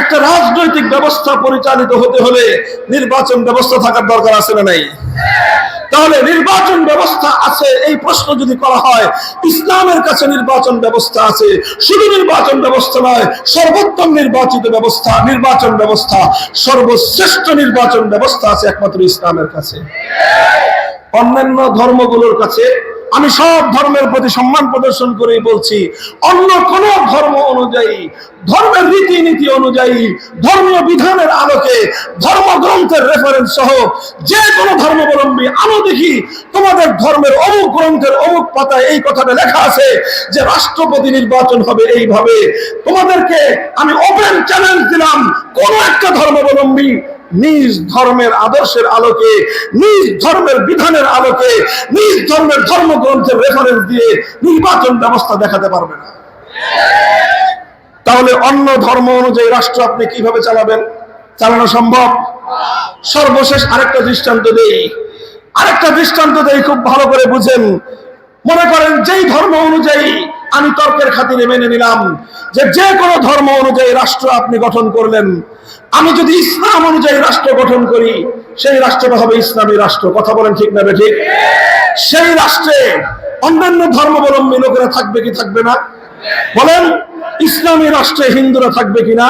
একটা রাজনৈতিক ব্যবস্থা পরিচালিত হতে হলে নির্বাচন ব্যবস্থা থাকার দরকার আছে না নাই? তাহলে নির্বাচন ব্যবস্থা আছে, এই প্রশ্ন যদি করা হয়, ইসলামের কাছে নির্বাচন ব্যবস্থা আছে, শুধু নির্বাচন ব্যবস্থা নয়, সর্বোত্তম নির্বাচিত ব্যবস্থা, নির্বাচন ব্যবস্থা, সর্বশ্রেষ্ঠ নির্বাচন ব্যবস্থা আছে একমাত্র ইসলামের কাছে। অন্যান্য ধর্মগুলোর কাছে আমি সব ধর্মের প্রতি সম্মান প্রদর্শন করেই বলছি, অন্য কোন ধর্ম অনুযায়ী, ধর্মের রীতিনীতি অনুযায়ী, ধর্মীয় বিধানের আলোকে, ধর্মগ্রন্থের রেফারেন্স সহ যে কোনো ধর্মাবলম্বী আমি দেখি, তোমাদের ধর্মের অমুক গ্রন্থের অমুক পাতায় এই কথাটা লেখা আছে যে রাষ্ট্রপতি নির্বাচন হবে এইভাবে। তোমাদেরকে আমি ওপেন চ্যালেঞ্জ দিলাম, কোন একটা ধর্মাবলম্বী নিজ ধর্মের আদর্শের আলোকে, নিজ ধর্মের বিধানের আলোকে, নিজ ধর্মের ধর্মগ্রন্থের রেফারেন্স দিয়ে নির্বাচন ব্যবস্থা দেখাতে পারবে না। তাহলে অন্য ধর্ম অনুযায়ী রাষ্ট্র আপনি কীভাবে চালাবেন? চালানো সম্ভব? সর্বশেষ আরেকটা দৃষ্টান্ত দেই। আরেকটা দৃষ্টান্ত দেই খুব ভালো করে বুঝেন। মনে করেন যেই ধর্ম অনুযায়ী আমি তর্কের খাতিরে মেনে নিলাম যে যে কোনো ধর্ম অনুযায়ী রাষ্ট্র আপনি গঠন করলেন। আমি যদি ইসলাম অনুযায়ী রাষ্ট্র গঠন করি, সেই রাষ্ট্রটা হবে ইসলামী রাষ্ট্র। কথা বলেন ঠিক না ঠিক সেই রাষ্ট্রে অন্যান্য ধর্মাবলম্বী লোকেরা থাকবে কি থাকবে না? বলেন, ইসলামী রাষ্ট্রে হিন্দুরা থাকবে কিনা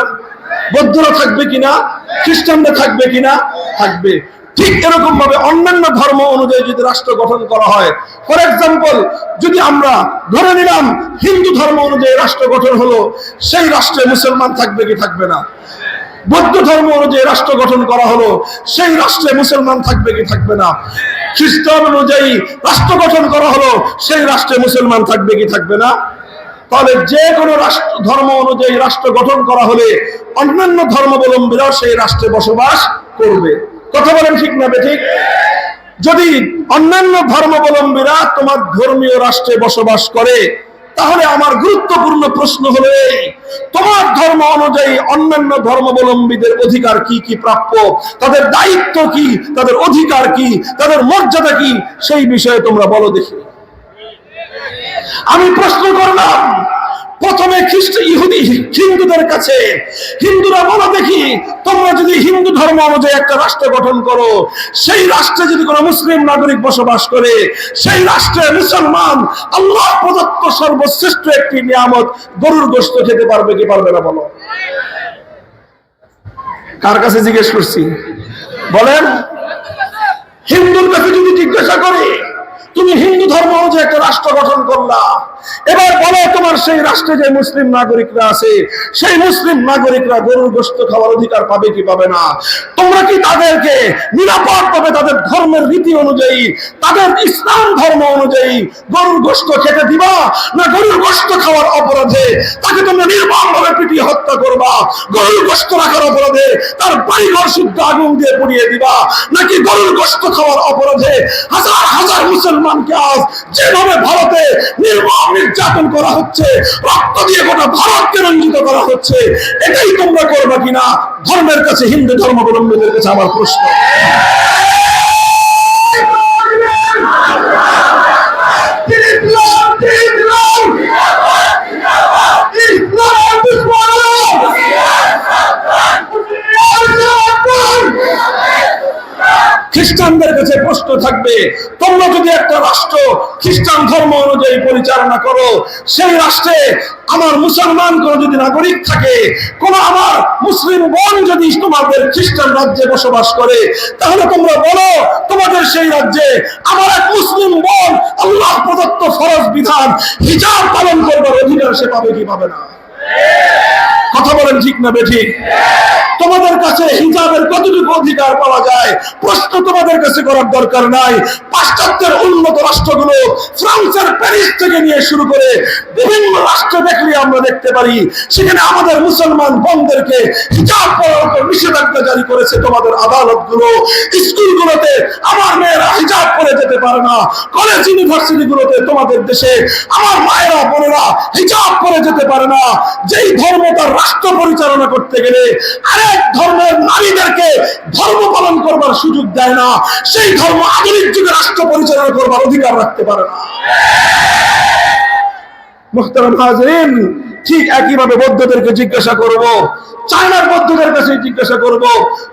বৌদ্ধরা থাকবে কিনা খ্রিস্টানরা থাকবে কিনা থাকবে। ঠিক এরকম ভাবে অন্যান্য ধর্ম অনুযায়ী যদি রাষ্ট্র গঠন করা হয়। ফর এক্সাম্পল যদি আমরা ধরে নিলাম হিন্দু ধর্ম অনুযায়ী রাষ্ট্র গঠন হলো, সেই রাষ্ট্রে মুসলমান থাকবে কি থাকবে না? বৌদ্ধ ধর্ম অনুযায়ী রাষ্ট্র গঠন করা হলো, সেই রাষ্ট্রে মুসলমান থাকবে কি থাকবে না? খ্রিস্টান অনুযায়ী রাষ্ট্র গঠন করা হলো, সেই রাষ্ট্রে মুসলমান থাকবে কি থাকবে না? তাহলে যে কোনো রাষ্ট্র, ধর্ম অনুযায়ী রাষ্ট্র গঠন করা হলে অন্যান্য ধর্মাবলম্বীরাও সেই রাষ্ট্রে বসবাস করবে। কথা বলেন ঠিক না ঠিক যদি অন্যান্য ধর্মাবলম্বীরা তোমার ধর্মীয় রাষ্ট্রে বসবাস করে, তাহলে আমার গুরুত্বপূর্ণ প্রশ্ন হলো এই, তোমার ধর্ম অনুযায়ী অন্যান্য ধর্মাবলম্বীদের অধিকার কি কি প্রাপ্য? তাদের দায়িত্ব কি? তাদের অধিকার কি? তাদের মর্যাদা কি? সেই বিষয়ে তোমরা বলো দেখি। আমি প্রশ্ন করলাম প্রথমে খ্রিস্ট ইহুদি হিন্দুদের কাছে, হিন্দুরা বলো দেখি, তোমরা যদি হিন্দু ধর্ম অনুযায়ী একটা রাষ্ট্র গঠন করো, সেই রাষ্ট্রে যদি কোনো মুসলিম নাগরিক বসবাস করে, সেই রাষ্ট্রে মুসলমান আল্লাহ প্রদত্ত সর্বশ্রেষ্ঠ একটি নিয়ামত গরুর গোস্ত খেতে পারবে কি পারবে না বলো। কার কাছে জিজ্ঞেস করছি? বলেন। হিন্দুর কাছে যদি জিজ্ঞাসা করি তুমি হিন্দু ধর্ম অনুযায়ী একটা রাষ্ট্র গঠন করলা। এবার বলো, তোমার সেই রাষ্ট্রে যে মুসলিম নাগরিকরা আছে, সেই মুসলিম নাগরিকরা গরুর গোস্ত খাওয়ার অধিকার পাবে কি পাবে না? তোমরা কি তাদেরকে নিরাপদ ভাবে তাদের ধর্মের রীতি অনুযায়ী, তাদের ইসলাম ধর্ম অনুযায়ী গরুর গোস্ত খেতে দিবা না গরুর গোস্ত খাওয়ার অপরাধে? তাকে তোমরা নির্মম ভাবে পিটিয়ে হত্যা করবা। গরুর গোস্ত রাখার অপরাধে তার বাড়িঘর শুদ্ধ আগুন দিয়ে পুড়িয়ে দিবা। নাকি গরুর গোস্ত খাওয়ার অপরাধে হাজার হাজার মুসলমানকে আজ যেভাবে ভারতে নির্যাতন করা হচ্ছে রক্ত দিয়ে গোটা ভারতকে রঞ্জিত করা হচ্ছে এটাই তোমরা করবে কিনা? ধর্মের কাছে হিন্দু ধর্মাবলম্বীদের কাছে আমার প্রশ্ন। ইসলাম, খ্রিস্টানদের কাছে প্রশ্ন থাকবে, তোমরা যদি একটা রাষ্ট্র খ্রিস্টান ধর্ম অনুযায়ী পরিচালনা করো, সেই রাষ্ট্রে আমার মুসলমান কোন যদি নাগরিক থাকে, কোন আমার মুসলিম বোন যদি তোমাদের খ্রিস্টান রাজ্যে বসবাস করে, তাহলে তোমরা বলো, তোমাদের সেই রাজ্যে আমার এক মুসলিম বোন আল্লাহ প্রদত্ত ফরজ বিধান, হিজাব পালন করবার অধিকার সে পাবে কি পাবে না? কথা বলেন ঠিক না বেঠিক তোমাদের কাছে হিজাবের কতটুকু অধিকার পাওয়া যায়? প্রশ্ন তোমাদের কাছে করার দরকার নাই। পাশ্চাত্যের উন্নত রাষ্ট্রগুলো ফ্রান্সের প্যারিস থেকে নিয়ে শুরু করে বিভিন্ন রাষ্ট্র দেখলে আমরা দেখতে পারি। সেখানে আমাদের মুসলমান বোনদেরকে হিজাব পরার উপর নিষেধাজ্ঞা জারি করেছে তোমাদের আদালতগুলো। স্কুলগুলোতে আমার মেয়েরা হিজাব পরে যেতে পারে না। কলেজ ইউনিভার্সিটি গুলোতে তোমাদের দেশে আমার মায়েরা, বোনেরা হিজাব পরে যেতে পারে না। যেই ধর্ম তার রাষ্ট্র পরিচালনা করতে গেলে আরেক ধর্মের নারীদেরকে ধর্ম পালন করবার সুযোগ দেয় না। সেই ধর্ম আধুনিক যুগে রাষ্ট্র পরিচালনা করবার অধিকার রাখতে পারে না। মুখতারাম হাজরিন, ঠিক একইভাবে বৌদ্ধদেরকে জিজ্ঞাসা করব, চায়নার বৌদ্ধদের কাছে জিজ্ঞাসা করব,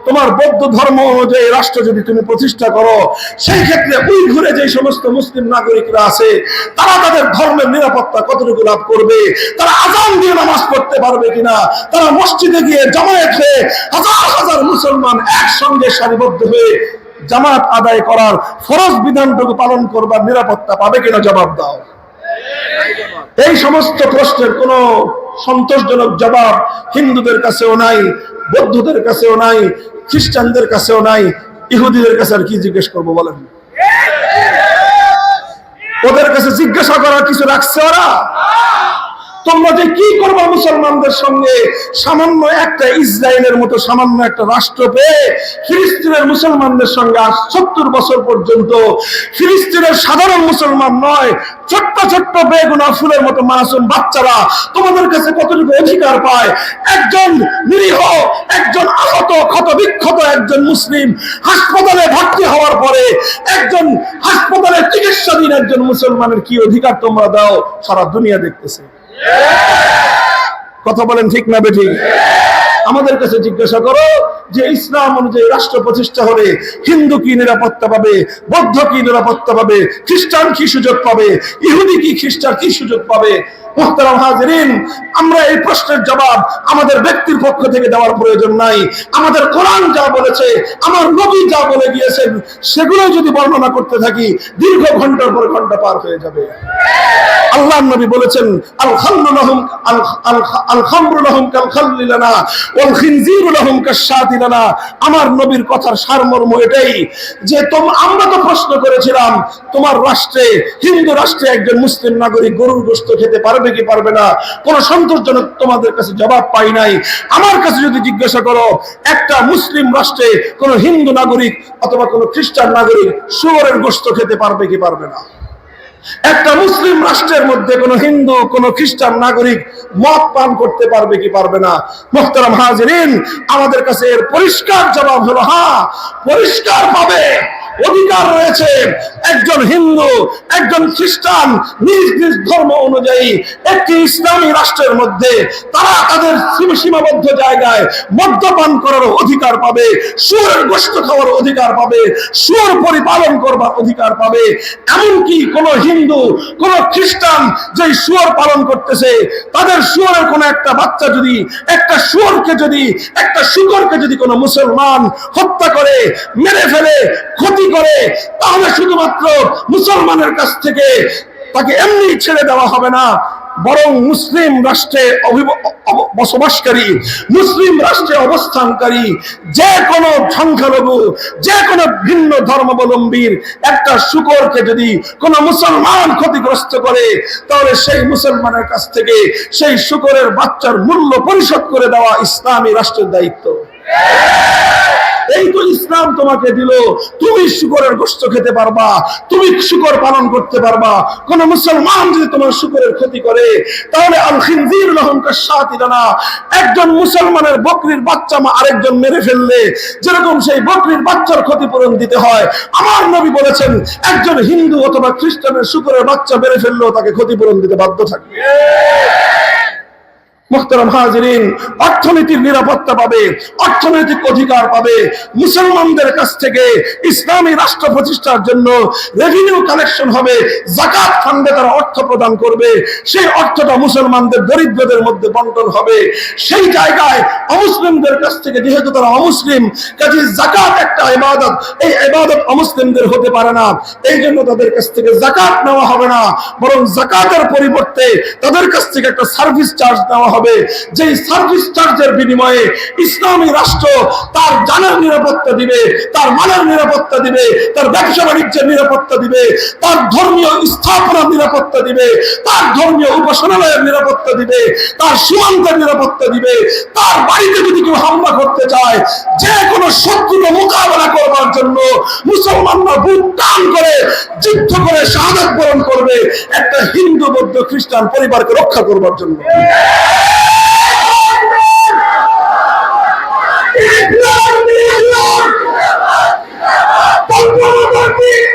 তোমার বৌদ্ধ ধর্ম অনুযায়ী রাষ্ট্র যদি তুমি প্রতিষ্ঠা করো, সেই ক্ষেত্রে ওই ঘুরে যে সমস্ত মুসলিম নাগরিকরা আছে, তারা তাদের ধর্মের নিরাপত্তা কতটুকু লাভ করবে? তারা আজান দিয়ে নামাজ পড়তে পারবে কিনা? তারা মসজিদে গিয়ে জামায়াত হয়ে হাজার হাজার মুসলমান একসঙ্গে সারিবদ্ধ হয়ে জামাত আদায় করার ফরজ বিধানটুকু পালন করবার নিরাপত্তা পাবে কিনা জবাব দাও। এই সমস্ত প্রশ্নের কোনো সন্তোষজনক জবাব হিন্দুদের কাছেও নাই, বৌদ্ধদের কাছেও নাই, খ্রিস্টানদের কাছেও নাই। ইহুদিদের কাছে আর কি জিজ্ঞেস করব বলেন? ওদের কাছে জিজ্ঞাসা করার কিছু রাখছে ওরা? তোমরা যে কি করবা মুসলমানদের সঙ্গে? সামান্য একটা ইসরায়েলের মতো সামান্য একটা রাষ্ট্র পেয়ে ফিলিস্তিনের মুসলমানদের সঙ্গে আজ সত্তর বছর পর্যন্ত ফিলিস্তিনের সাধারণ মুসলমান নয়, ছোট্ট ছোট্ট বেগুনা ফুলের মতো মাসুম বাচ্চারা তোমাদের কাছে কতটুকু অধিকার পায়? একজন নিরীহ, একজন আহত, ক্ষত বিক্ষত একজন মুসলিম হাসপাতালে ভর্তি হওয়ার পরে একজন হাসপাতালে চিকিৎসাধীন একজন মুসলমানের কি অধিকার তোমরা দাও? সারা দুনিয়া দেখতেছে। কথা বলেন ঠিক না বেঠিক আমাদের কাছে জিজ্ঞাসা করো যে ইসলাম অনুযায়ী রাষ্ট্র প্রতিষ্ঠা হলে হিন্দু কি নিরাপত্তা পাবে, বৌদ্ধ কি নিরাপত্তা পাবে, খ্রিস্টান কি সুযোগ পাবে, ইহুদি কি খ্রিস্টান কি সুযোগ পাবে? আমরা এই প্রশ্নের জবাব আমাদের ব্যক্তির পক্ষ থেকে দেওয়ার প্রয়োজন নাই। আমাদের কোরআন যা বলেছে, আমার নবী যা বলে গিয়েছেন সেগুলো যদি বর্ণনা করতে থাকি, দীর্ঘ ঘণ্টার পর ঘণ্টা পার হয়ে যাবে। আল্লাহ নবী বলেছেন, আল লাহুম, আল আল- আল খামরু কাল খাল্লি লানা। আমার নবীর কথার সারমর্ম এটাই যে আমরা তো প্রশ্ন করেছিলাম, তোমার রাষ্ট্রে, হিন্দু রাষ্ট্রে একজন মুসলিম নাগরিক গরুর গোশত খেতে পারবে কি পারবে না? কোন সন্তোষজনক তোমাদের কাছে জবাব পাই নাই। আমার কাছে যদি জিজ্ঞাসা করো, একটা মুসলিম রাষ্ট্রে কোন হিন্দু নাগরিক অথবা কোন খ্রিস্টান নাগরিক শুয়োরের গোশত খেতে পারবে কি পারবে না? একটা মুসলিম রাষ্ট্রের মধ্যে কোন হিন্দু, কোন খ্রিস্টান নাগরিক মত পান করতে পারবে কি পারবে না? মোখতারাম হাজরিন, আমাদের কাছে এর পরিষ্কার জবাব হলো হ্যাঁ পরিষ্কার পাবে। অধিকার রয়েছে। একজন হিন্দু, একজন খ্রিস্টান নিজ নিজ ধর্ম অনুযায়ী একটি ইসলামী রাষ্ট্রের মধ্যে তারা তাদের সীমাবদ্ধ জায়গায় মদ্যপান করার অধিকার পাবে সুরের গোষ্ঠ খাওয়ার অধিকার পাবে সুর পরিপালন করবার অধিকার পাবে। এমনকি কোন হিন্দু, কোন খ্রিস্টান যে সুর পালন করতেছে, তাদের সুরের কোন একটা বাচ্চা যদি, একটা সুরকে যদি, একটা শুকরকে যদি কোনো মুসলমান হত্যা করে, মেরে ফেলে, ক্ষতি করে, তাহলে শুধুমাত্র মুসলমানের কাছ থেকে তাকে এমনি ছেড়ে দেওয়া হবে না। বরং মুসলিম রাষ্ট্রে বসবাসকারী, মুসলিম রাষ্ট্রে অবস্থানকারী, যে কোনো সংখ্যালঘু, যে কোনো ভিন্ন ধর্মাবলম্বীর একটা শুকরকে যদি কোনো মুসলমান ক্ষতিগ্রস্ত করে, তাহলে সেই মুসলমানের কাছ থেকে সেই শুকরের বাচ্চার মূল্য পরিশোধ করে দেওয়া ইসলামী রাষ্ট্রের দায়িত্ব। এই তো ইসলাম তোমাকে দিল। তুমি শুকরের গোস্ত খেতে পারবা, তুমি শুকর পালন করতে পারবা। কোন মুসলমান যদি তোমার শুকরের ক্ষতি করে, তাহলে আল খিনজির লহম কাশাতিরানা একজন মুসলমানের বকরির বাচ্চা মা আরেকজন মেরে ফেললে, যেরকম সেই বকরির বাচ্চার ক্ষতিপূরণ দিতে হয়। আমার নবী বলেছেন, একজন হিন্দু অথবা খ্রিস্টানের শুকরের বাচ্চা মেরে ফেললেও তাকে ক্ষতিপূরণ দিতে বাধ্য থাকবে। মুখতারাম হাজিরিন, অর্থনীতির নিরাপত্তা পাবে, অর্থনৈতিক অধিকার পাবে। মুসলমানদের কাছ থেকে ইসলামী রাষ্ট্র প্রতিষ্ঠার জন্য রেভিনিউ কালেকশন হবে জাকাত ফান্ডে তারা অর্থ প্রদান করবে। সেই অর্থটা মুসলমানদের দরিদ্রদের মধ্যে বন্টন হবে। সেই জায়গায় অমুসলিমদের কাছ থেকে, যেহেতু তারা অমুসলিম, কাজে জাকাত একটা ইবাদত, এই ইবাদত অমুসলিমদের হতে পারে না। এই জন্য তাদের কাছ থেকে জাকাত নেওয়া হবে না, বরং জাকাতের পরিবর্তে তাদের কাছ থেকে একটা সার্ভিস চার্জ নেওয়া হবে। যেই সার্ভিস চার্জের বিনিময়ে ইসলামী রাষ্ট্র তার জানের নিরাপত্তা দিবে, তার মানের নিরাপত্তা দিবে, তার ব্যবসা বাণিজ্যের নিরাপত্তা দিবে, তার ধর্মীয় স্থাপনার নিরাপত্তা দিবে, তার ধর্মীয় উপাসনালয়ের নিরাপত্তা দিবে, তার সীমান্তের নিরাপত্তা দিবে, তার বাড়িতে যদি কেউ হামলা করতে চায়, যে কোনো শত্রুকে মোকাবেলা করবার জন্য মুসলমানরা বুক টান করে, যুদ্ধ করে শাহাদাত বরণ করবে একটা হিন্দু, বৌদ্ধ, খ্রিস্টান পরিবারকে রক্ষা করবার জন্য। আমি